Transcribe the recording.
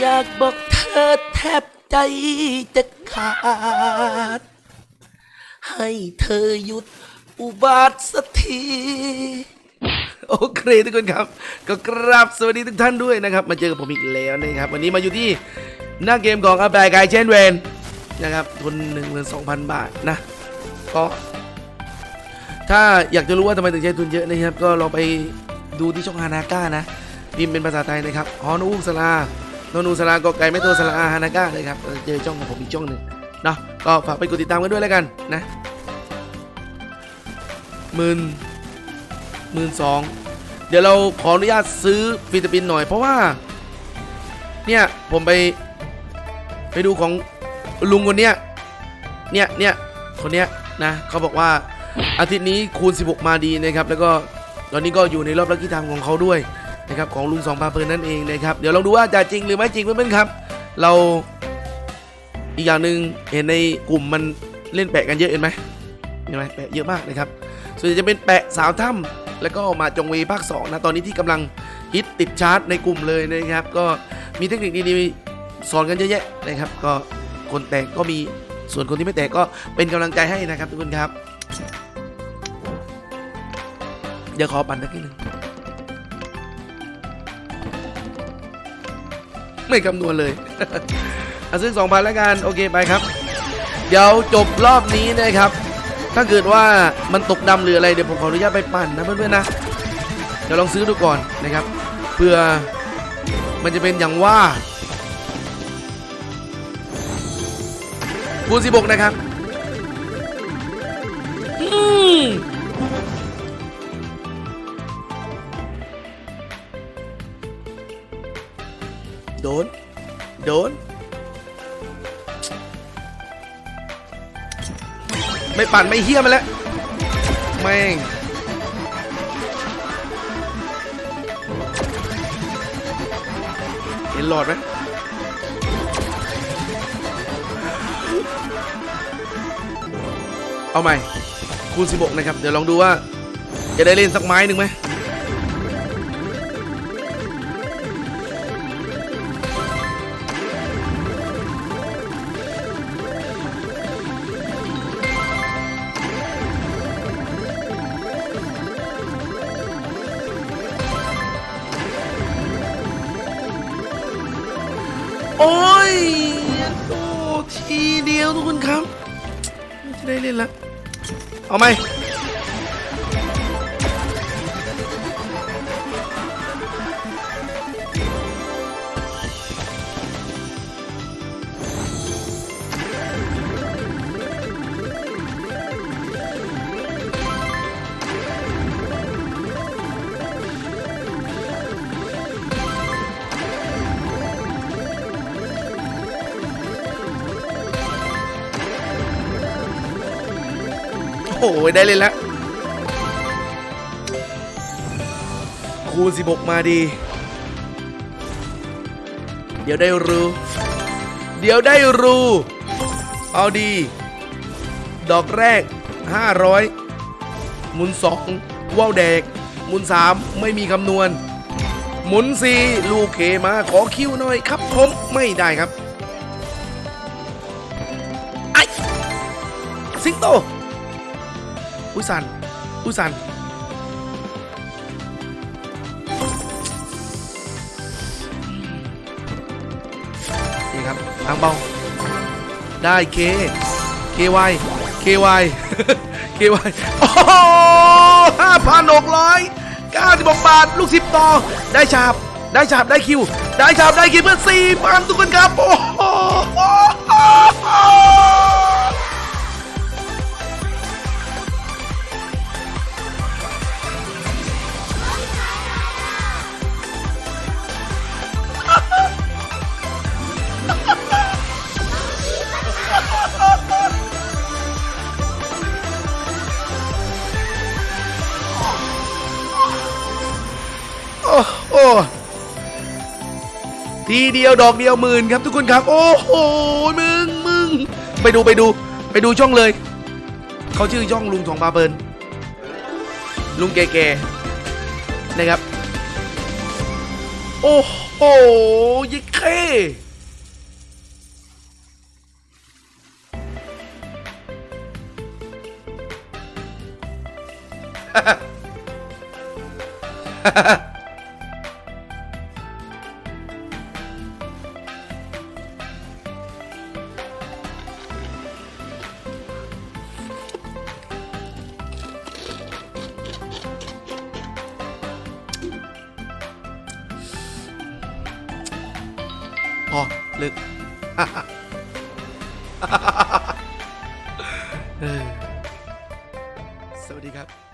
อยากบอกเธอแทบใจจะขาด ให้เธอหยุดอุบาทสักที โอเคทุกคนครับ ก็กราบสวัสดีทุกท่านด้วยนะครับ มาเจอกับผมอีกแล้วนะครับ วันนี้มาอยู่ที่หน้าเกมของอาแบกายเชนเวนนะครับทุน12,000บาทนะ ก็ ถ้าอยากจะรู้ว่าทำไมถึงใช้ทุนเยอะนะครับ ก็ลองไปดูที่ช่องฮานาก้านะพิมพ์เป็นภาษาไทยนะครับฮอนูสลา นนูสลากอไก่ไม่โทรสลาฮานาก้าเลยครับเจอช่องของผมอีกช่องหนึ่งเนาะก็ฝากไปกดติดตามกันด้วยแล้วกันนะหมื่นหมื่นสองเดี๋ยวเราขออนุญาตซื้อฟิลิปปินส์หน่อยเพราะว่า เนี่ยผมไปไปดูของลุงคนเนี้ยเนี่ยเนี่ยคนเนี้ยนะเขาบอกว่าอาทิตย์นี้คูณ 16 มาดีนะครับ แล้วก็ตอนนี้ก็อยู่ในรอบลัคกี้ไทม์ของเขาด้วย นะครับของลุงสองพาเพลินนั่นเองนะครับเดี๋ยวลองดูว่าจะจริงหรือไม่จริงเพื่อนๆครับ เราอีกอย่างหนึ่งเห็นในกลุ่มมันเล่นแปะกันเยอะเห็นไหมเห็นไหมแปะเยอะมากนะครับส่วนใหญ่จะเป็นแปะสาวถ้ำแล้วก็มาจงเวภาค2นะตอนนี้ที่กำลังฮิตติดชาร์ตในกลุ่มเลยนะครับ ก็มีเทคนิคดีๆสอนกันเยอะแยะนะครับ ก็คนแตกก็มีส่วนคนที่ไม่แตกก็เป็นกำลังใจให้นะครับทุกคนครับเดี๋ยวขอปั่นสักนิดนึง ไม่คำนวณเลยเอาซื้อสองพันแล้วกัน โอเคไปครับ เดี๋ยวจบรอบนี้นะครับ ถ้าเกิดว่ามันตกดำหรืออะไรเดี๋ยวผมขออนุญาตไปปั่นนะเพื่อนๆนะ เดี๋ยวลองซื้อดูก่อนนะครับ เพื่อมันจะเป็นอย่างว่าคูณ16 นะครับ โดน โดน ไม่ปั่นไม่เฮี้ยมาแล้ว แม่ง เห็นหลอดไหมเอาใหม่คูณ16 นะครับ เดี๋ยวลองดูว่า จะได้เล่นสักไม้หนึ่งไหม โอ้ยโอ้ทีเดียวทุกคนครับ ไม่จะได้เล่นแล้วเอาไหม โอ้ยได้เล่นแล้วคูณ16 มาดี เดี๋ยวได้รู้ เดี๋ยวได้รู้ เอาดี ดอกแรก 500 หมุน 2 ว่าวแดก หมุน 3 ไม่มีคำนวณ หมุน 4 ลูกเคมาขอคิวหน่อยครับผมไม่ได้ครับไอสิงโต อุยสันอุยสันนี่ครับทางเบาได้เคเควายเควายเควายโอ้ห้าพันหกร้อยเก้าสิบหกบาท ลูกสิบต่อ ได้ฉาบ ได้ฉาบ ได้คิว ได้ฉาบ ได้คิวเพื่อสี่พันทุกคนครับ โอ้โห ทีเดียวดอกเดียวหมื่นครับทุกคนครับ โอ้โหมึงมึงไปดูไปดู ไปดูช่องเลยเขาชื่อช่องลุงทองปาเบิร์นลุงแก่ๆนะครับ โอ้โหยิ่งเคฮ่าฮ่า อเออสวัสดีครับ